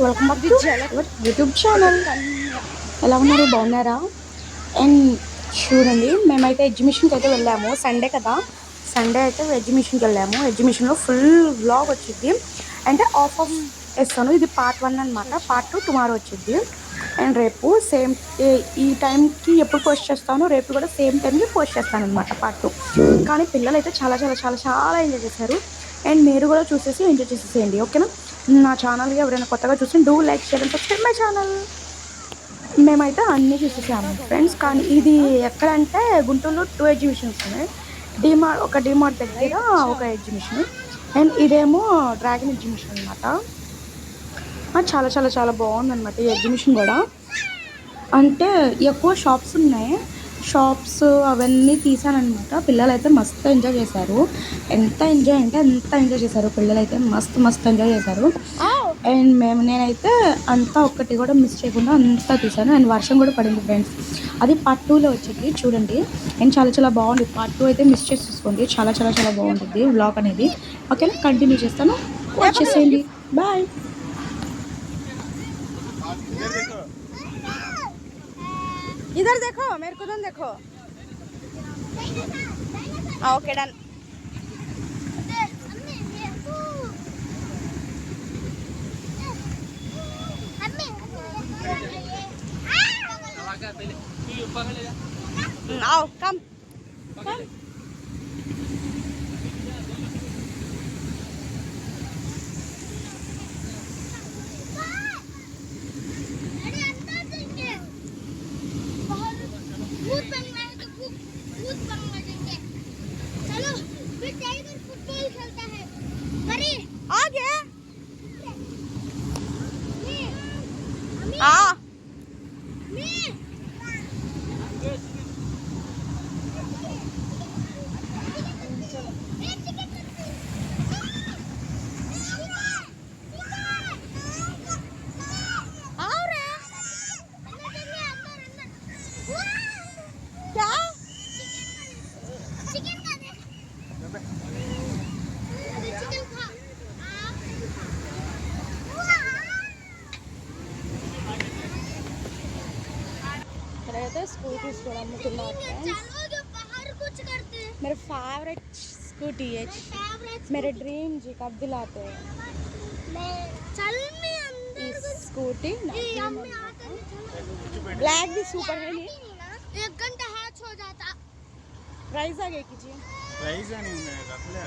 Welcome back to YouTube channel ఎలా ఉన్నారు? బాగున్నారా? అండ్ చూడండి మేమైతే ఎగ్జిబిషన్కి అయితే వెళ్ళాము. సండే కదా. సండే అయితే ఎగ్జిబిషన్కి వెళ్ళాము. ఎగ్జిబిషన్లో ఫుల్ వ్లాగ్ వచ్చింది. అంటే ఆఫ్ ఆఫ్ వేస్తాను ఇది పార్ట్ వన్ అనమాట పార్ట్ టూ టుమారో వచ్చింది. అండ్ రేపు సేమ్ ఈ టైంకి ఎప్పుడు పోస్ట్ చేస్తాను రేపు కూడా సేమ్ టైంకి పోస్ట్ చేస్తాను అనమాట పార్ట్ టూ కానీ పిల్లలు అయితే చాలా చాలా చాలా చాలా ఎంజాయ్ చేశారు. అండ్ మీరు కూడా చూసేసి ఎంజాయ్ చేసేసేయండి ఓకేనా నా ఛానల్కి ఎవరైనా కొత్తగా చూసి do like share and subscribe my channel మేమైతే అన్నీ చూసేసాము ఫ్రెండ్స్ కానీ ఇది ఎక్కడంటే గుంటూరులో టూ ఎగ్జిబిషన్స్ ఉన్నాయి. డిమార్ట్ ఒక డిమార్ట్ దగ్గర ఒక ఎగ్జిబిషన్ అండ్ ఇదేమో డ్రాగన్ ఎగ్జిబిషన్ అనమాట చాలా చాలా చాలా బాగుంది అనమాట ఈ ఎగ్జిబిషన్ కూడా. అంటే ఎక్కువ షాప్స్ ఉన్నాయి. షాప్స్ అవన్నీ తీసానమాట పిల్లలు అయితే మస్తు ఎంజాయ్ చేశారు. ఎంత ఎంజాయ్ అంటే అంత ఎంజాయ్ చేశారు. పిల్లలు అయితే మస్తు మస్తు ఎంజాయ్ చేశారు. అండ్ మేము నేనైతే అంతా ఒక్కటి కూడా మిస్ చేయకుండా అంతా తీసాను అండ్ వర్షం కూడా పడింది ఫ్రెండ్స్ అది పార్ట్ టూలో వచ్చింది చూడండి. అండ్ చాలా చాలా బాగుంది. పార్ట్ టూ అయితే మిస్ చేసి చూసుకోండి. చాలా చాలా చాలా బాగుంటుంది బ్లాగ్ అనేది. ఓకేనా కంటిన్యూ చేస్తాను. వచ్చేసేయండి బాయ్ इधर देखो मेरे को उधर देखो हाँ ओके डन आओ कम कम ആ मेरा फेवरेट स्कूटी है। मेरा ड्रीम जी कब दिलाते हैं। स्कूटी ब्लैक भी सुपर है ये एक घंटा हैच हो जाता। प्राइस आ कीजिए प्राइस नहीं मैं रख लिया।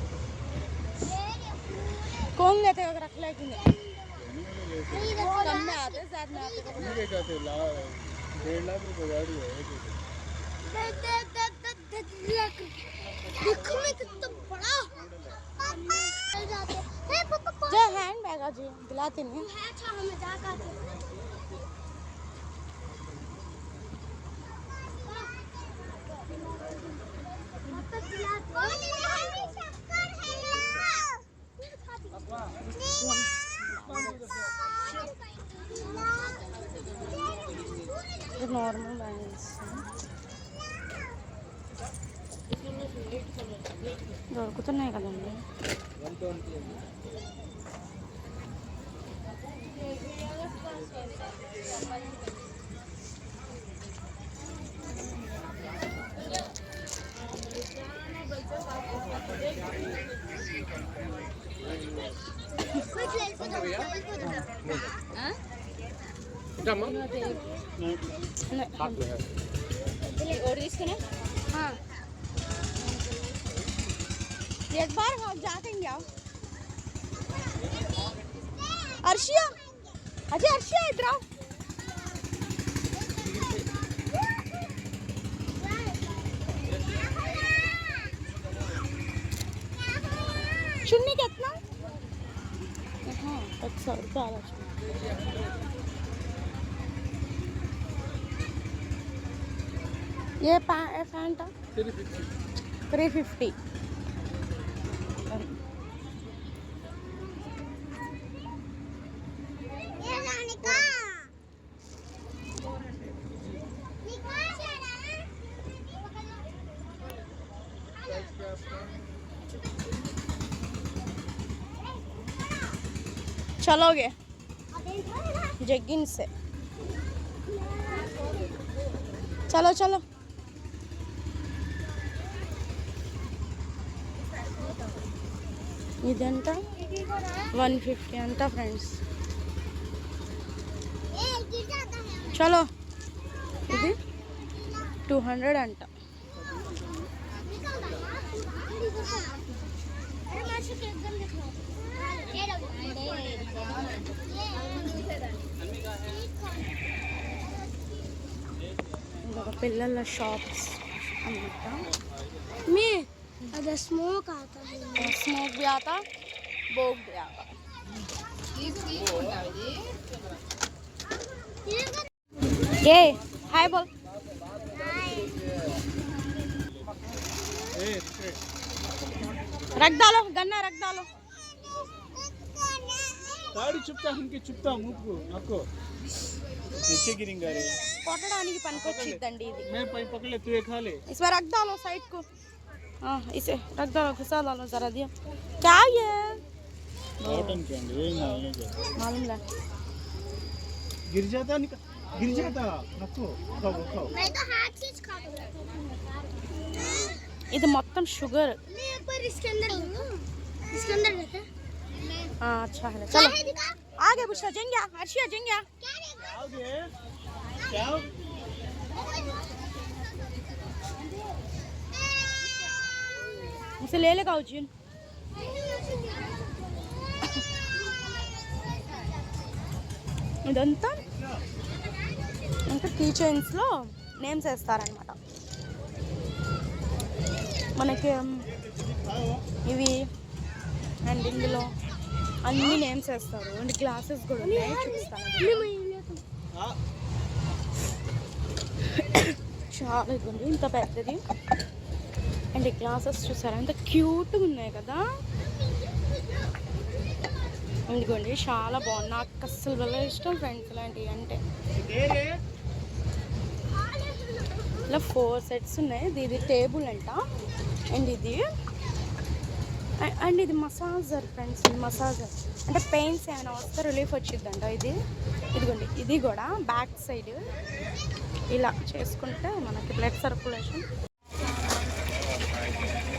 कौन गए थे? रखला कि नहीं कम में आते साथ में आते डेढ़ लाख रुपये गाड़ी है देखो मैं कितना बड़ा जो हैंड बैग है। जी दिलाते नहीं अच्छा हमें जा। ఇది నార్మల్ బ్యాంగిల్స్ దొరుకుతున్నాయి కదండి. और इसके हाँ एक बार हम जाते हैं क्या अर्शिया अजय अर्शिया इधर आओ చున్నీ कितना हाँ एक सौ रुपया वाला चुन्नी ఏ ప్యా ఏ ప్యాంటా త్రీ ఫిఫ్టీ ये जाने का చలోగే జగ్గిన్స్ इधंत वन फिफ्टी अंत फ्रेंड्स चलो इधी टू हड्रेड अंट पिल षाप मी अगर स्मोक आता है స్మోక్ भी आता भोग भी आता ఏ హాయ్ బోల్ ए रुक रख डालो गन्ना रख डालो गाड़ी चुपता उनके चुपता मुंह को नको नीचे गिरेंगे रे కొట్టడానికి పనికొచ్చిద్దండి ఇది मैं पाई पकड़ ले तू ये खा ले इसमें रख डालो साइड को हाँ इसे रख डालो घुसा डालो जरा दिया क्या ये कॉटन के अंदर ये ना ये जो मालूम ला गिर जाता निकल गिर जाता नको खाओ खाओ मैं तो हाथ से खा दूंगा ఇది మొత్తం షుగర్ मैं एक बार इसके अंदर देखो इसके अंदर देखो अच्छा है क्या चलो है दिखा आगे बुशा जेंगे हर्षिया जेंगे क्या देखो आओगे क्या इसे ले लेगा उजिन ఇదంతా ఇంకా కీ చైన్స్లో నేమ్స్ వేస్తారనమాట మనకి ఉమ్, ఇవి అండ్ ఇందులో అన్ని నేమ్స్ వేస్తారు అండ్ గ్లాసెస్ కూడా ఉన్నాయి చూపిస్తాను हाँ చాలా ఇదిగోండి ఇంత పెద్దది అండ్ ఈ గ్లాసెస్ చూసారా? ఎంత క్యూట్గా ఉన్నాయి కదా? ఇదిగోండి చాలా బాగుంది నాకు అస్సలు వల్ల ఇష్టం ఫ్రెండ్స్ ఇలాంటివి అంటే. ఇలా ఫోర్ సెట్స్ ఉన్నాయి. ఇది టేబుల్ అంట. అండ్ ఇది అండ్ ఇది మసాజర్ ఫ్రెండ్స్ మసాజర్. అంటే పెయిన్స్ ఏమైనా వస్తే రిలీఫ్ వచ్చిందంట ఇది. ఇదిగోండి ఇది కూడా బ్యాక్ సైడ్. ఇలా చేసుకుంటే మనకి బ్లడ్ సర్క్యులేషన్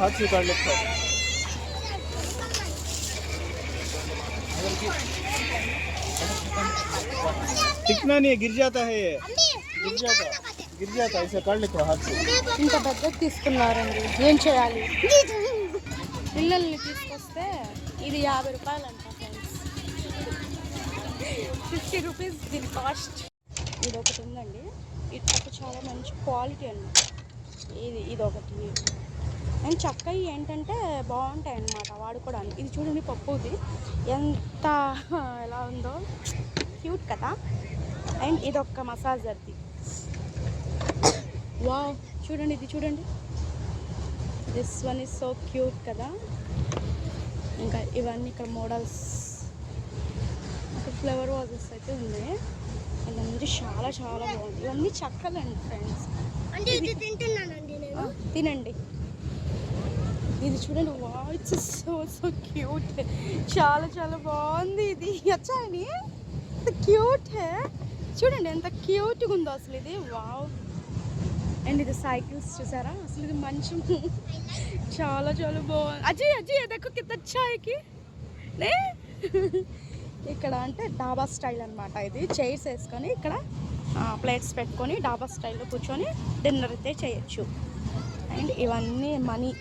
हाथ से काट ले खाओ टिकना नहीं है गिर जाता है ये गिर जाता गिर जाता है इसे काट ले खाओ हाथ से ఇంత పెద్దది తీసుకున్నారండి ఏం చేయాలి పిల్లల్ని తీసుకొస్తే ఇది యాభై రూపాయలు అంట ఫ్రెండ్స్ ఫిఫ్టీ రూపీస్ దీని కాస్ట్ ఇది ఒకటి ఉందండి ఇది ఒక చాలా మంచి క్వాలిటీ అన్నమాట ఇది ఇది ఒకటి అండ్ చక్కవి ఏంటంటే బాగుంటాయి అన్నమాట వాడుకోవడానికి. ఇది చూడండి పప్పుది. ఎంత ఎలా ఉందో. క్యూట్ కదా. అండ్ ఇది ఒక్క మసాజర్ది వావ్. చూడండి ఇది చూడండి. This one is so cute కదా. ఇంకా ఇవన్నీ ఇక్కడ మోడల్స్ ఫ్లవర్ వాజెస్ అయితే ఉన్నాయి. ఇవన్నీ చాలా చాలా బాగుంది. ఇవన్నీ చక్కలండి ఫ్రెండ్స్ అంటే ఇది తింటున్నానండి నేను. తినండి. ఇది చూడండి వా ఇట్స్ సో సో క్యూట్. చాలా చాలా బాగుంది ఇది. వచ్చాయని ఎంత క్యూట్ చూడండి ఎంత క్యూట్గా ఉందో అసలు ఇది. వావ్. అండ్ ఇది సైకిల్స్ చూసారా? అసలు ఇది మంచి. చాలా చాలా బాగుంది. అజయ్ అజయ్ దక్కు కింద చాయ్కి ఇక్కడ అంటే డాబా స్టైల్ అన్నమాట ఇది. చైర్స్ వేసుకొని ఇక్కడ ప్లేట్స్ పెట్టుకొని డాబా స్టైల్లో కూర్చొని డిన్నర్ అయితే చేయొచ్చు. అండ్ ఇవన్నీ మనీ.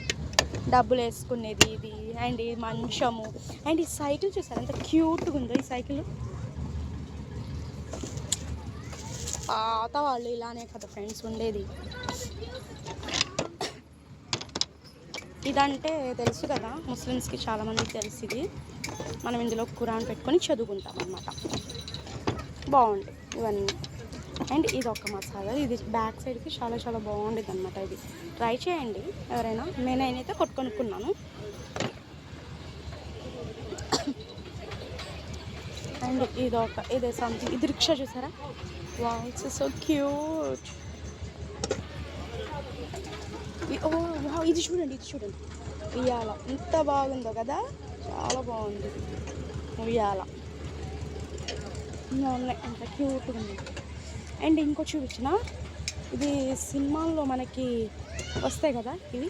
డబ్బులు వేసుకునేది ఇది అండ్ ఈ మంచము. అండ్ ఈ సైకిల్ చూసారు? ఎంత క్యూట్గా ఉందో ఈ సైకిల్. పాత వాళ్ళు ఇలానే కదా ఫ్రెండ్స్ ఉండేది. ఇదంటే తెలుసు కదా ముస్లిమ్స్కి చాలామందికి తెలుసు ఇది. మనం ఇందులో కురాన్ పెట్టుకొని చదువుకుంటాం అన్నమాట బాగుంది ఇవన్నీ. అండ్ ఇది ఒక మసాలా. ఇది బ్యాక్ సైడ్కి చాలా చాలా బాగుండేది అనమాట ఇది. ట్రై చేయండి ఎవరైనా. నేను అయితే కొట్టుకొనుక్కున్నాను అండ్ ఇది ఒక ఇదే సంథింగ్ ఇది రిక్షా చూసారా? వా ఇట్స్ సో క్యూట్ ఓ ఇది చూడండి ఇది చూడండి. ఉయ్యాల. ఎంత బాగుందో కదా? చాలా బాగుంది. ఉయ్యాల. ఉన్నాయి. ఎంత క్యూట్గా ఉంది. అండ్ ఇంకో చూపించిన. ఇది సినిమాల్లో మనకి వస్తాయి కదా ఇవి.